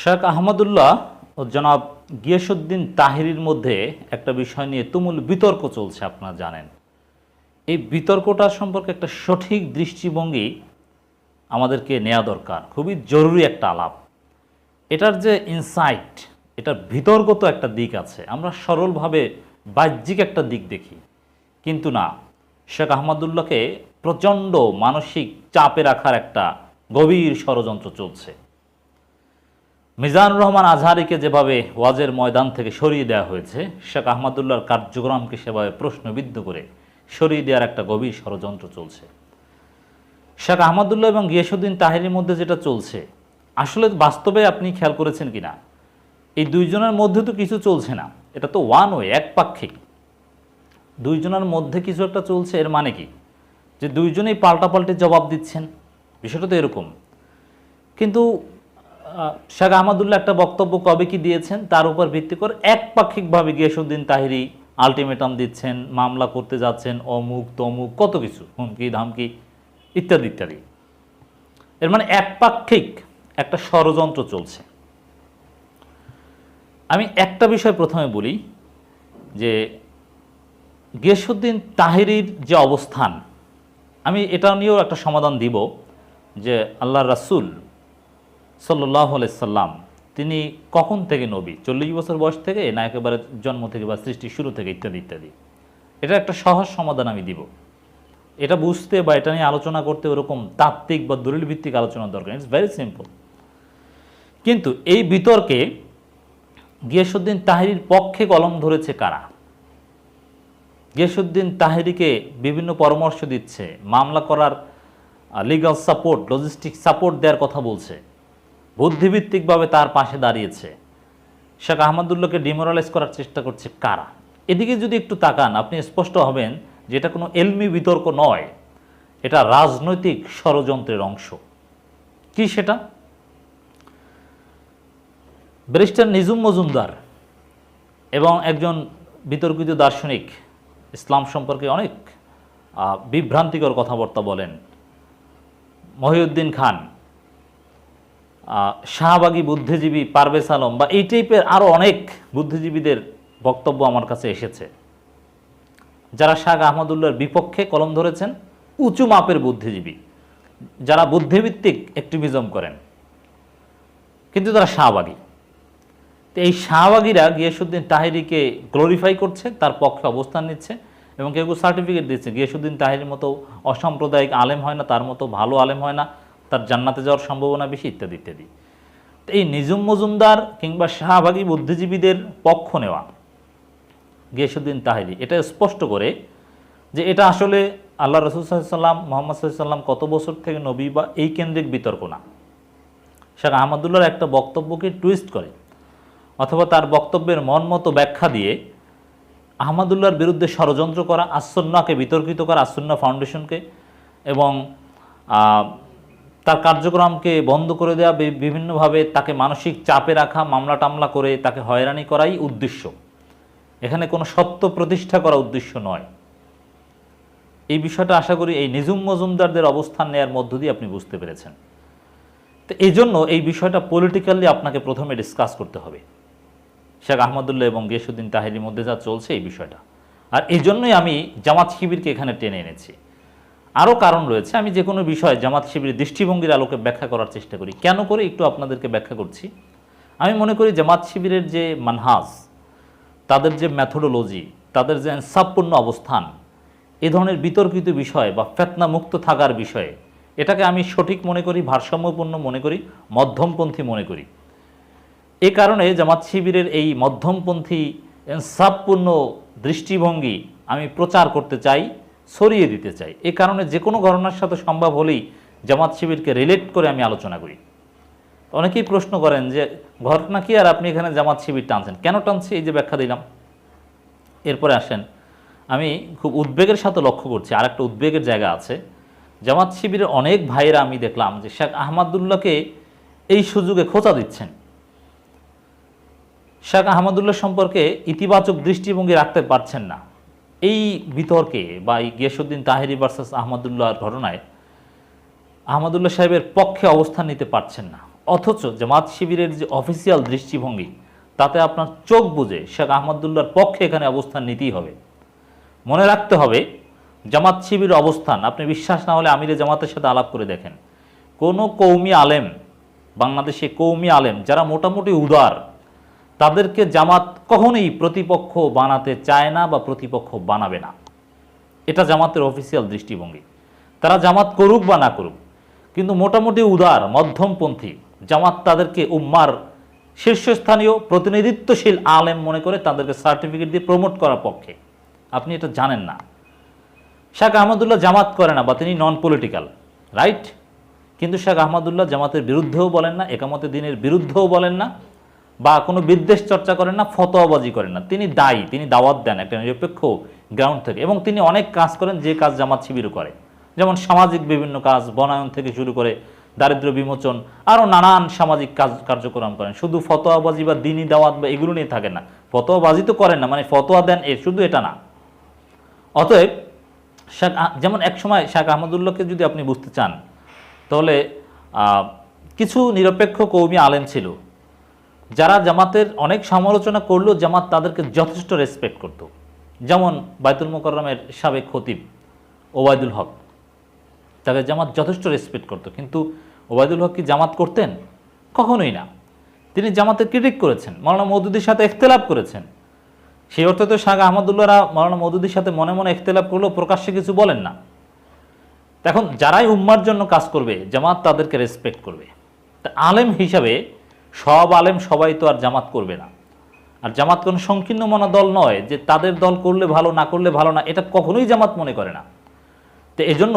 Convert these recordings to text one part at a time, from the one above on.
শেখ আহমদুল্লাহ ও জনাব গিয়াসুদ্দিন তাহিরির মধ্যে একটা বিষয় নিয়ে তুমুল বিতর্ক চলছে, আপনারা জানেন। এই বিতর্কটার সম্পর্কে একটা সঠিক দৃষ্টিভঙ্গি আমাদেরকে নেওয়া দরকার, খুবই জরুরি একটা আলাপ। এটার যে ইনসাইট এটার বিতর্কত একটা দিক আছে, আমরা সরলভাবে বাহ্যিক একটা দিক দেখি। কিন্তু না, শেখ আহমদুল্লাহকে প্রচণ্ড মানসিক চাপে রাখার একটা গভীর ষড়যন্ত্র চলছে। মিজানুর রহমান আজহারিকে যেভাবে ওয়াজের ময়দান থেকে সরিয়ে দেওয়া হয়েছে, শেখ আহমদুল্লাহর কার্যক্রমকে সেভাবে প্রশ্নবিদ্ধ করে সরিয়ে দেওয়ার একটা গভীর ষড়যন্ত্র চলছে। শেখ আহমদুল্লাহ এবং গিয়াসুদ্দিন তাহিরের মধ্যে যেটা চলছে, আসলে বাস্তবে আপনি খেয়াল করেছেন কি না এই দুইজনের মধ্যে তো কিছু চলছে না, এটা তো ওয়ান ওয়ে একপাক্ষিক দুইজনের মধ্যে কিছু একটা চলছে, এর মানে কি? যে দুইজনেই পাল্টাপাল্টি জবাব দিচ্ছেন, বিষয়টা তো এরকম। কিন্তু শেখ আহমদুল্লাহ একটা বক্তব্য কবে কি দিয়েছেন? তার উপর ভিত্তি করে একপাক্ষিকভাবে গিয়াসুদ্দিন তাহিরি আলটিমেটাম দিচ্ছেন, মামলা করতে যাচ্ছেন, অমুক, তমুক, কত কিছু, হুমকি, ধামকি, ইত্যাদি ইত্যাদি। এর মানে একপাক্ষিক একটা ষড়যন্ত্র চলছে। আমি একটা বিষয় প্রথমে বলি, যে গিয়াসুদ্দিন তাহিরির যে অবস্থান, আমি এটা নিয়েও একটা সমাধান দিব, যে আল্লাহ রাসূল সাল্লাম, তিনি কখন থেকে নবী? চল্লিশ বছর বয়স থেকে না একেবারে জন্ম থেকে বা সৃষ্টির শুরু থেকে ইত্যাদি ইত্যাদি। এটা একটা সহজ সমাধান আমি দিব। এটা বুঝতে বা এটা নিয়ে আলোচনা করতে ওরকম তাত্ত্বিক বা দলিল ভিত্তিক আলোচনা দরকার ইটস ভেরি সিম্পল কিন্তু এই বিতর্কে গিয়াসুদ্দিন তাহিরির পক্ষে কলম ধরেছে কারা? গিয়াসুদ্দিন তাহিরিকে বিভিন্ন পরামর্শ দিচ্ছে, মামলা করার লিগাল সাপোর্ট লজিস্টিক সাপোর্ট দেওয়ার কথা বলছে। বুদ্ধিভিত্তিকভাবে তার পাশে দাঁড়িয়েছে। শেখ আহমদুল্লাহকে ডিমোরালাইজ করার চেষ্টা করছে কারা? এদিকে যদি একটু তাকান, আপনি স্পষ্ট হবেন যে এটা কোনো এলমি বিতর্ক নয়, এটা রাজনৈতিক ষড়যন্ত্রের অংশ। কি সেটা? ব্যারিস্টার নিজুম মজুমদার এবং একজন বিতর্কিত দার্শনিক, ইসলাম সম্পর্কে অনেক বিভ্রান্তিকর কথাবার্তা বলেন, মহিউদ্দিন খান। শাহবাগী বুদ্ধিজীবী পারভেজ আলম বা এই টাইপের আরও অনেক বুদ্ধিজীবীদের বক্তব্য আমার কাছে এসেছে। যারা শাহ আহমদুল্লাহর বিপক্ষে কলম ধরেছেন, উঁচু মাপের বুদ্ধিজীবী। যারা বুদ্ধিভিত্তিক অ্যাক্টিভিজম করেন। কিন্তু তারা শাহবাগী। তো এই শাহবাগীরা গিয়াসুদ্দিন তাহিরিকে গ্লোরিফাই করছে, তার পক্ষে অবস্থান নিচ্ছে এবং কেউ কেউ সার্টিফিকেট দিচ্ছে গিয়াসুদ্দিন তাহিরির মতো অসাম্প্রদায়িক আলেম হয় না, তার মতো ভালো আলেম হয় না। তার জান্নাতে যাওয়ার সম্ভাবনা বেশি, ইত্যাদি ইত্যাদি। এই নিজুম মজুমদার কিংবা শাহবাগী বুদ্ধিজীবীদের পক্ষ নেওয়া গিয়াসুদ্দিন তাহিরি, এটা স্পষ্ট করে যে এটা আসলে আল্লাহ রসুল সাল্লাম মোহাম্মদ সাল্লাম কত বছর থেকে নবী বা এই কেন্দ্রিক বিতর্ক না। শেখ আহমদুল্লাহর একটা বক্তব্যকে টুইস্ট করে, অথবা তার বক্তব্যের মন মতো ব্যাখ্যা দিয়ে আহমদুল্লাহর বিরুদ্ধে ষড়যন্ত্র করা আসন্নাকে বিতর্কিত করা আসন্না ফাউন্ডেশনকে এবং তার কার্যক্রমকে বন্ধ করে দেওয়া বিভিন্নভাবে তাকে মানসিক চাপে রাখা, মামলা টামলা করে তাকে হয়রানি করাই উদ্দেশ্য। এখানে কোনো সত্য প্রতিষ্ঠা করা উদ্দেশ্য নয়। এই বিষয়টা আশা করি এই নিজুম মজুমদারদের অবস্থান নেয়ার মধ্য দিয়ে আপনি বুঝতে পেরেছেন। তো এই জন্য এই বিষয়টা পলিটিক্যালি আপনাকে প্রথমে ডিসকাস করতে হবে। শেখ আহমদুল্লাহ এবং গিয়াসুদ্দিন তাহিরির মধ্যে যা চলছে এই বিষয়টা। আর এই জন্যই আমি জামাত শিবিরকে এখানে টেনে এনেছি। আরও কারণ রয়েছে। আমি যে কোনো বিষয় জামাত শিবিরের দৃষ্টিভঙ্গির আলোকে ব্যাখ্যা করার চেষ্টা করি। কেন করে একটু আপনাদেরকে ব্যাখ্যা করছি? আমি মনে করি জামাত শিবিরের যে মানহাজ, তাদের যে ম্যাথোডোলজি তাদের যে ইনসাফপূর্ণ অবস্থান, এ ধরনের বিতর্কিত বিষয় বা ফেতনা মুক্ত থাকার বিষয়ে, এটাকে আমি সঠিক মনে করি, ভারসাম্যপূর্ণ মনে করি, মধ্যমপন্থী মনে করি। এ কারণে জামাত শিবিরের এই মধ্যমপন্থী, ইনসাফপূর্ণ দৃষ্টিভঙ্গি আমি প্রচার করতে চাই। ছড়িয়ে দিতে চাই। এ কারণে যে কোনো ঘটনার সাথে সম্ভব হলেই জামাত শিবিরকে রিলেট করে আমি আলোচনা করি। অনেকেই প্রশ্ন করেন যে, ঘটনা কি আর আপনি এখানে জামাত শিবির টানছেন? কেন টানছি? এই যে ব্যাখ্যা দিলাম। এরপরে আসেন। আমি খুব উদ্বেগের সাথে লক্ষ্য করছি। আর একটা উদ্বেগের জায়গা আছে। জামাত শিবিরের অনেক ভাইয়েরা আমি দেখলাম যে, শেখ আহমদুল্লাহকে এই সুযোগে খোঁচা দিচ্ছেন। শেখ আহমদুল্লাহ সম্পর্কে ইতিবাচক দৃষ্টিভঙ্গি রাখতে পারছেন না। এই বিতর্কে বা এই গিয়াসুদ্দিন তাহেরি ভার্সাস আহমদুল্লাহর ঘটনায় আহমদুল্লাহ সাহেবের পক্ষে অবস্থান নিতে পারছেন না। অথচ জামাত শিবিরের যে অফিসিয়াল দৃষ্টিভঙ্গি, তাতে আপনার চোখ বুঝে শেখ আহমদুল্লাহর পক্ষে এখানে অবস্থান নিতেই হবে। মনে রাখতে হবে, জামাত শিবির অবস্থান, আপনি বিশ্বাস না হলে আমিরে জামাতের সাথে আলাপ করে দেখেন। কোনো কৌমি আলেম, বাংলাদেশে কৌমি আলেম, যারা মোটামুটি উদার তাদেরকে জামাত কখনোই প্রতিপক্ষ বানাতে চায় না বা প্রতিপক্ষ বানাবে না। এটা জামাতের অফিসিয়াল দৃষ্টিভঙ্গি। তারা জামাত করুক বা না করুক, কিন্তু মোটামুটি উদার, মধ্যমপন্থী জামাত তাদেরকে উম্মার শীর্ষস্থানীয় প্রতিনিধিত্বশীল আলেম মনে করে তাদেরকে সার্টিফিকেট দিয়ে প্রমোট করার পক্ষে। আপনি এটা জানেন না। শেখ আহমদুল্লাহ জামাত করে না বা তিনি নন পলিটিক্যাল রাইট কিন্তু শেখ আহমদুল্লাহ জামাতের বিরুদ্ধেও বলেন না একামতে দিনের বিরুদ্ধেও বলেন না। বা কোনো বিদ্বেষ চর্চা করেন না, ফতোয়াবাজি করেন না। তিনি দায়ী, তিনি দাওয়াত দেন একটা নিরপেক্ষ গ্রাউন্ড থেকে এবং তিনি অনেক কাজ করেন যে কাজ জামাত শিবিরও করে। যেমন সামাজিক বিভিন্ন কাজ, বনায়ন থেকে শুরু করে দারিদ্র বিমোচন, আরও নানান সামাজিক কাজ, কার্যক্রম করেন। শুধু ফতোয়াবাজি বা দিনী দাওয়াত বা এগুলো নিয়ে থাকেন না। ফতোয়াবাজি তো করেন না মানে ফতোয়া দেন এ, শুধু এটা না। অতএব শেখ যেমন এক সময় শেখ আহমদুল্লাহকে যদি আপনি বুঝতে চান, তাহলে কিছু নিরপেক্ষ কৌমি আলেম ছিল। যারা জামাতের অনেক সমালোচনা করলেও জামাত তাদেরকে যথেষ্ট রেসপেক্ট করত। যেমন বাইতুল মোকররমের সাবেক খতিব ওবায়দুল হক। তাকে জামাত যথেষ্ট রেসপেক্ট করত। কিন্তু ওবায়দুল হক কি জামাত করতেন? কখনোই না। তিনি জামাতের ক্রিটিক করেছেন। মৌলানা মৌদুদির সাথে ইখতলাফ করেছেন। সেই অর্থে তো শাহ আহমদুল্লাহরা মৌলানা মৌদুদির সাথে মনে মনে ইখতলাফ করলেও প্রকাশ্যে কিছু বলেন না। এখন যারাই উম্মার জন্য কাজ করবে, জামাত তাদেরকে রেসপেক্ট করবে। তা আলেম হিসাবে সব আলেম সবাই তো আর জামাত করবে না। আর জামাত কোনো সংকীর্ণ মনা দল নয় যে তাদের দল করলে ভালো, না করলে ভালো না, এটা কখনোই জামাত মনে করে না। তো এজন্য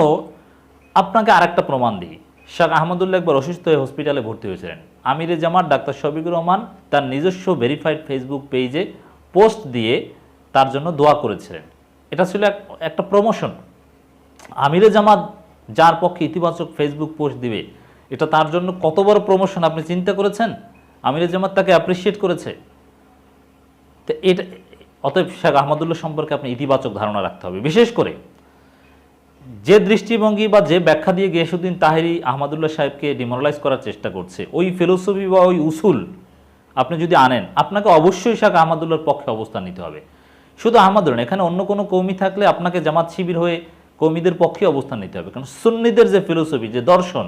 আপনাকে আরেকটা প্রমাণ দিই। শাহ আহমদুল্লাহ একবার অসুস্থ হয়ে হসপিটালে ভর্তি হয়েছিলেন। আমিরে জামাত, ডাক্তার শফিকুর রহমান তার নিজস্ব ভেরিফাইড ফেসবুক পেজে পোস্ট দিয়ে তার জন্য দোয়া করেছিলেন। এটা ছিল একটা প্রমোশন আমিরে জামাত যার পক্ষে ইতিবাচক ফেসবুক পোস্ট দিবে এটা তার জন্য কত বড় প্রমোশন আপনি চিন্তা করেছেন? আমিরে জামাত তাকে অ্যাপ্রিসিয়েট করেছে। তো এটা, অতএব শেখ আহমদুল্লাহ সম্পর্কে আপনি ইতিবাচক ধারণা রাখতে হবে। বিশেষ করে যে দৃষ্টিভঙ্গি বা যে ব্যাখ্যা দিয়ে গিয়াসুদ্দিন তাহেরি আহমদুল্লাহ সাহেবকে ডিমোরালাইজ করার চেষ্টা করছে, ওই ফিলোসফি বা ওই উসুল আপনি যদি আনেন, আপনাকে অবশ্যই শেখ আহমদুল্লাহর পক্ষে অবস্থান নিতে হবে। শুধু আহমদুল্লাহ এখানে অন্য কোনো কৌমি থাকলে আপনাকে জামাত শিবির হয়ে কৌমিদের পক্ষে অবস্থান নিতে হবে। কারণ সুন্নিদের যে ফিলোসফি যে দর্শন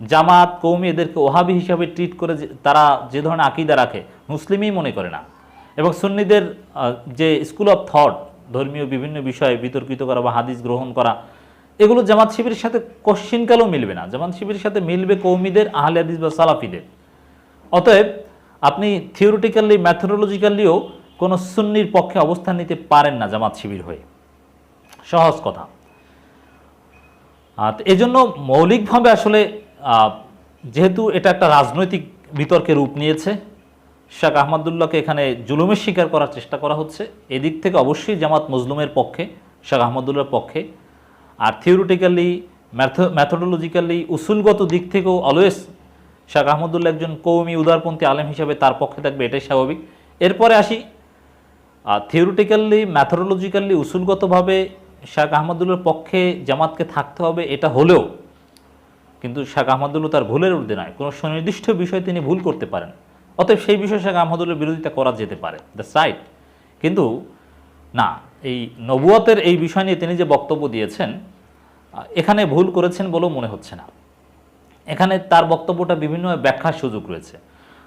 জামাত কৌমি এদেরকে ওহাবি হিসাবে ট্রিট করে তারা যে ধরনের আকিদা রাখে, মুসলিমই মনে করে না। এবং সুন্নিদের যে স্কুল অফ থট ধর্মীয় বিভিন্ন বিষয়ে বিতর্কিত করা বা হাদিস গ্রহণ করা, এগুলো জামাত শিবিরের সাথে কশ্চিনকালেও মিলবে না। জামাত শিবিরের সাথে মিলবে কৌমিদের আহলে হাদিস বা সালাফিদের। অতএব আপনি থিওরিটিক্যালি ম্যাথোডোলজিক্যালিও কোনো সুন্নির পক্ষে অবস্থান নিতে পারেন না জামাত শিবির হয়ে। সহজ কথা। এজন্য মৌলিকভাবে আসলে যেহেতু এটা একটা রাজনৈতিক বিতর্কের রূপ নিয়েছে শেখ আহমদুল্লাহকে এখানে জুলুমের শিকার করার চেষ্টা করা হচ্ছে। এদিক থেকে অবশ্যই জামাত মজলুমের পক্ষে শেখ আহমদুল্লাহর পক্ষে। আর থিওরিটিক্যালি ম্যাথোডোলজিক্যালি উসুলগত দিক থেকেও অলওয়েজ শেখ আহমদুল্লাহ একজন কৌমি উদারপন্থী আলেম হিসেবে তার পক্ষে থাকবে, এটাই স্বাভাবিক। এরপরে আসি থিওরিটিক্যালি ম্যাথোডোলজিক্যালি উসুলগতভাবে শেখ আহমদুল্লার পক্ষে জামাতকে থাকতে হবে, এটা হলেও কিন্তু শেখ আহমদুল্লাহ তার ভুলের ঊর্ধ্বে নয় কোনো সুনির্দিষ্ট বিষয় তিনি ভুল করতে পারেন। অতএব সেই বিষয়ে শেখ আহমদুল্লার বিরোধিতা করা যেতে পারে। দ্যাটস রাইট কিন্তু, না, এই নবুয়াতের এই বিষয় নিয়ে তিনি যে বক্তব্য দিয়েছেন, এখানে ভুল করেছেন বলেও মনে হচ্ছে না। এখানে তার বক্তব্যটা বিভিন্ন ব্যাখ্যার সুযোগ রয়েছে।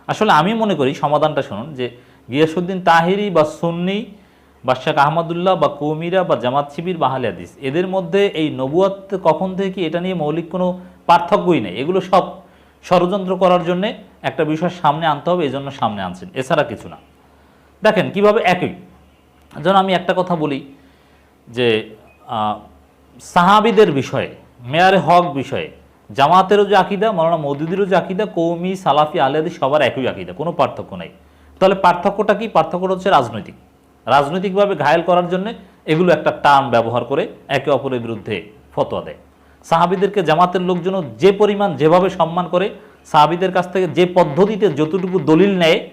আসলে আমি মনে করি, সমাধানটা শুনুন, যে গিয়াসুদ্দিন তাহিরি বা সুন্নি বা শেখ আহমদুল্লাহ বা কৌমিরা বা জামাত শিবির বা আহলে হাদিস, এদের মধ্যে এই নবুয়াত কখন থেকে কি এটা নিয়ে মৌলিক কোনো পার্থক্যই নেই। এগুলো সব ষড়যন্ত্র করার জন্য একটা বিষয় সামনে আনতে হবে এই জন্য সামনে আনছেন এছাড়া কিছু না। দেখেন, কীভাবে একই? যেন আমি একটা কথা বলি যে সাহাবিদের বিষয়ে, মেয়ারে হক বিষয়ে, জামাতেরও যে আকিদা, মৌলানা মৌদুদিরও যে আকিদা, কৌমি, সালাফি আলিয়াদি সবার একই আকিদা, কোনো পার্থক্য নেই। তাহলে পার্থক্যটা কি? পার্থক্যটা হচ্ছে রাজনৈতিক। রাজনৈতিকভাবে ঘায়েল করার জন্য এগুলো একটা টার্ম ব্যবহার করে একে অপরের বিরুদ্ধে ফতোয়া দেয়। সাহাবিদেরকে, জামাতের লোকজন যে পরিমাণ যেভাবে সম্মান করে, সাহাবিদের কাছ থেকে যে পদ্ধতিতে যতটুকু দলিল নেয়,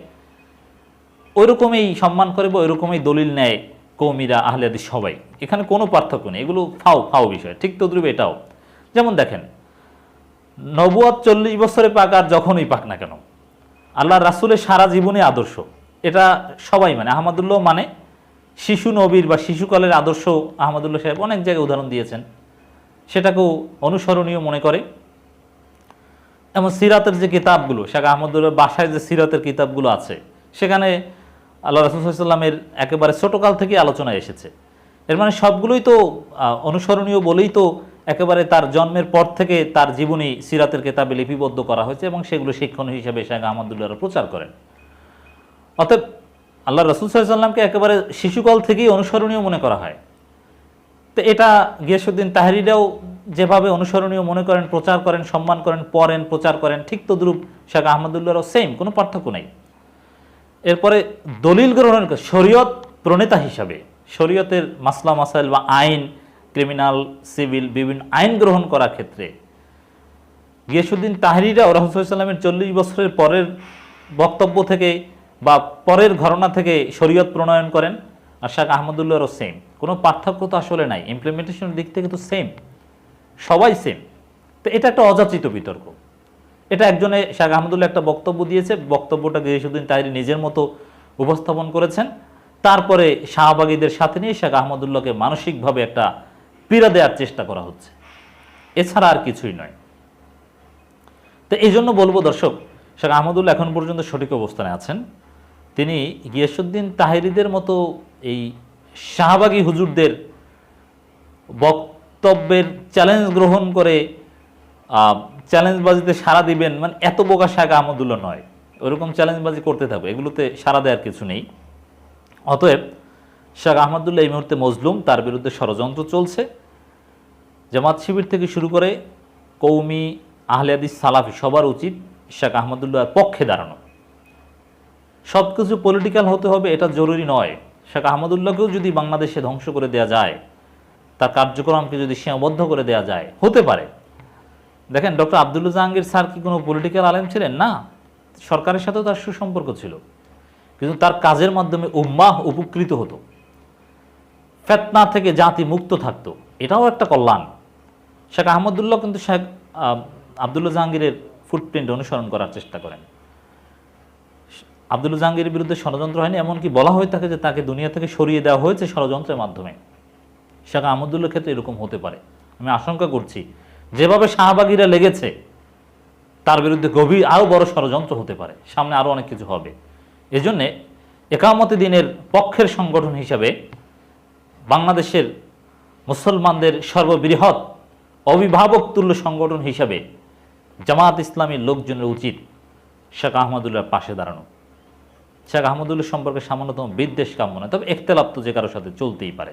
ওইরকমই সম্মান করে বা ওইরকমই দলিল নেয় কৌমিরা, আহলে হাদিস সবাই। এখানে কোনো পার্থক্য নেই। এগুলো ফাও ফাও বিষয়। ঠিক তদ্রুপ এটাও। যেমন দেখেন নবুয়াত চল্লিশ বছরে পাক আর যখনই পাক না কেন আল্লাহ রাসুলের সারা জীবনে আদর্শ। এটা সবাই মানে। আহমদুল্লাহ মানে শিশু নবীর বা শিশুকালের আদর্শ আহমদুল্লাহ সাহেব অনেক জায়গায় উদাহরণ দিয়েছেন। সেটাকেও অনুসরণীয় মনে করে। এবং সিরাতের যে কিতাবগুলো, শেখ আহমদুল্লাহ বাসায় যে সিরাতের কিতাবগুলো আছে, সেখানে আল্লাহ রসুলামের একেবারে ছোটকাল থেকে আলোচনায় এসেছে। এর মানে সবগুলোই তো অনুসরণীয় বলেই তো একেবারে তার জন্মের পর থেকে তার জীবনী সিরাতের কেতাবে লিপিবদ্ধ করা হয়েছে এবং সেগুলো শিক্ষণ হিসেবে শেখ আহমদুল্লাহ প্রচার করেন। অতএব আল্লাহ রসুল সাল্লামকে একেবারে শিশুকাল থেকেই অনুসরণীয় মনে করা হয়। তো এটা গিয়াসুদ্দিন তাহারিরাও যেভাবে অনুসরণীয় মনে করেন, প্রচার করেন, সম্মান করেন, পড়েন, প্রচার করেন, ঠিক তদ্রুপ শেখ আহমদুল্লাহরও সেম কোনো পার্থক্য নেই। এরপরে দলিল গ্রহণের কা- শরীয়ত প্রণেতা হিসাবে, শরীয়তের মাসলা, মাসাইল বা আইন, ক্রিমিনাল, সিভিল বিভিন্ন আইন গ্রহণ করার ক্ষেত্রে গিয়াসুদ্দিন তাহরিরা ও রহসাল্লামের চল্লিশ বছরের পরের বক্তব্য থেকে বা পরের ঘটনা থেকে শরীয়ত প্রণয়ন করেন। আর শেখ আহমদুল্লাহরও সেম কোনো পার্থক্য তো আসলে নাই। ইমপ্লিমেন্টেশনের দিক থেকে তো সেম সবাই সেম তো এটা একটা অযাচিত বিতর্ক। এটা একজনে শেখ আহমদুল্লাহ একটা বক্তব্য দিয়েছে। বক্তব্যটা গিয়াসুদ্দিন তাহরি নিজের মতো উপস্থাপন করেছেন। তারপরে শাহবাগীদের সাথে নিয়ে শেখ আহমদুল্লাহকে মানসিকভাবে একটা পীড়া দেওয়ার চেষ্টা করা হচ্ছে। এছাড়া আর কিছুই নয়। তো এই জন্য বলব দর্শক শেখ আহমদুল্লাহ এখন পর্যন্ত সঠিক অবস্থানে আছেন। তিনি গিয়াসুদ্দিন তাহেরিদের মতো এই শাহবাগী হুজুরদের বক্তব্যের চ্যালেঞ্জ গ্রহণ করে চ্যালেঞ্জবাজিতে সাড়া দিবেন মানে এত বোকা শেখ আহমদুল্লাহ নয়। ওরকম চ্যালেঞ্জবাজি করতে থাকবে এগুলোতে সাড়া দেওয়ার কিছু নেই। অতএব শেখ আহমদুল্লাহ এই মুহূর্তে মজলুম, তার বিরুদ্ধে ষড়যন্ত্র চলছে। জামাত শিবির থেকে শুরু করে কৌমি আহলিয়াদিস সালাফি সবার উচিত শেখ আহমদুল্লাহর পক্ষে দাঁড়ানো। সব কিছু পলিটিক্যাল হতে হবে এটা জরুরি নয়। শেখ আহমদুল্লাহকেও যদি বাংলাদেশে ধ্বংস করে দেওয়া যায় তার কার্যক্রমকে যদি সীমাবদ্ধ করে দেওয়া যায় হতে পারে। দেখেন ডক্টর আবদুল্লা জাহাঙ্গীর স্যার কি কোনো পলিটিক্যাল আলেম ছিলেন? না সরকারের সাথেও তার সুসম্পর্ক ছিল। কিন্তু তার কাজের মাধ্যমে উম্মাহ উপকৃত হতো। ফেতনা থেকে জাতি মুক্ত থাকতো। এটাও একটা কল্যাণ। শেখ আহমদুল্লাহ কিন্তু শেখ আহ, আবদুল্লাহ জাহাঙ্গীরের ফুটপ্রিন্ট অনুসরণ করার চেষ্টা করেন। আবদুল্লাহ জাহাঙ্গীরের বিরুদ্ধে ষড়যন্ত্র হয়নি, এমনকি বলা হয়ে থাকে যে তাকে দুনিয়া থেকে সরিয়ে দেওয়া হয়েছে ষড়যন্ত্রের মাধ্যমে। শেখ আহমদুল্লাহ ক্ষেত্রে এরকম হতে পারে। আমি আশঙ্কা করছি, যেভাবে শাহবাগীরা লেগেছে, তার বিরুদ্ধে গভীর আরও বড় ষড়যন্ত্র হতে পারে। সামনে আরও অনেক কিছু হবে। এজন্যে একামতি দিনের পক্ষের সংগঠন হিসাবে বাংলাদেশের মুসলমানদের সর্ববৃহৎ অভিভাবক তুল্য সংগঠন হিসাবে জামাত ইসলামীর লোকজনের উচিত শেখ আহমদুল্লাহর পাশে দাঁড়ানো। শেখ আহমদুল্লাহ সম্পর্কে সামান্যতম বিদ্বেষ কাম্য নয় তবে একতেলাপ তো যে কারোর সাথে চলতেই পারে।